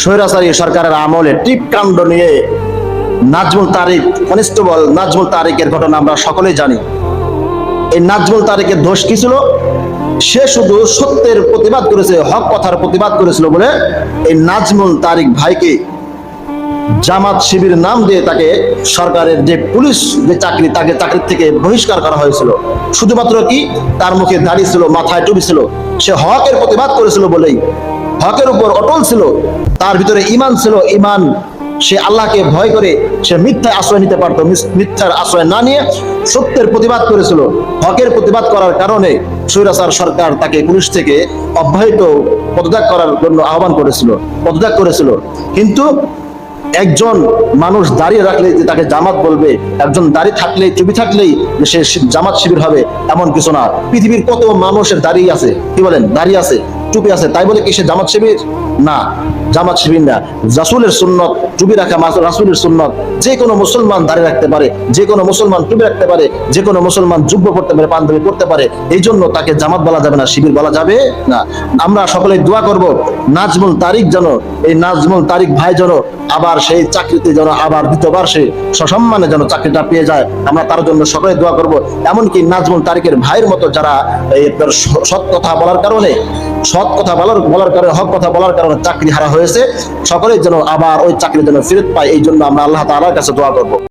স্বৈরাচারী সরকারের আমলে টিপকাণ্ড নিয়ে নাজমুল তারিক কনস্টেবল নাজমুল তারিকের ঘটনা আমরা সকলেই জানি। এই নাজমুল তারিকের দোষ কি ছিল? সে শুধু সত্যের প্রতিবাদ করেছে, হক কথার প্রতিবাদ করেছিল বলে এই নাজমুল তারিক ভাইকে জামাত শিবির নাম দিয়ে তাকে সরকারের যে পুলিশ যে চাকরি, তাকে চাকরির থেকে বহিষ্কার করা হয়েছিল। শুধুমাত্র কি? তার মুখে দাঁড়িয়ে ছিল, মাথায় টুপি ছিল। সে হকের প্রতিবাদ করেছিল বলেই হকের উপর অটল ছিল, তার ভিতরে ইমান ছিল ইমান সে আল্লাহকে ভয় করে, সে মিথ্যায় আশ্রয় নিতে পারতো মিথ্যার আশ্রয় না নিয়ে সত্যের প্রতিবাদ করেছিল। হকের প্রতিবাদ করার কারণে স্বৈরাচার সরকার তাকে পুলিশ থেকে অব্যাহত পদত্যাগ করার জন্য আহ্বান করেছিল, পদত্যাগ করেছিল। কিন্তু একজন মানুষ দাঁড়িয়ে রাখলে যে তাকে জামাত বলবে, একজন দাঁড়িয়ে থাকলেই চুপি থাকলেই সে জামাত শিবির হবে, এমন কিছু না। পৃথিবীর কত মানুষের দাঁড়িয়ে আছে, কি বলেন? দাঁড়িয়ে আছে। চুপি আছে, তাই বলে কি সে জামাত শিবির? না, জামাত শিবির না। রাসূলের সুন্নত টুপি রাখা রাসূলের সুন্নত যে কোনো মুসলমান দাঁড়িয়ে রাখতে পারে, যে কোনো মুসলমান টুপি রাখতে পারে, যে কোনো মুসলমান যুব্ব পড়তে পারে, পাঞ্জাবি পড়তে পারে, এই জন্য তাকে জামাত বলা যাবে না, শিবির বলা যাবে না। আমরা সকলে দোয়া করব, নাজমুল তারিক যেন, এই নাজমুল তারিক ভাই যেন আবার সেই চাকরিতে যেন আবার দ্বিতীয়বার সে সসম্মানে যেন চাকরিটা পেয়ে যায়, আমরা তার জন্য সকলে দোয়া করব। এমনকি নাজমুল তারিকের ভাইয়ের মতো যারা এই সৎ কথা বলার কারণে সৎ কথা বলার বলার কারণে, হক কথা বলার কারণে চাকরি হারা হয়েছে। সকলের যেন আবার ওই চাকরির জন্য ফেরত পায়, এই জন্য আমরা আল্লাহ তালার কাছে দোয়া করব।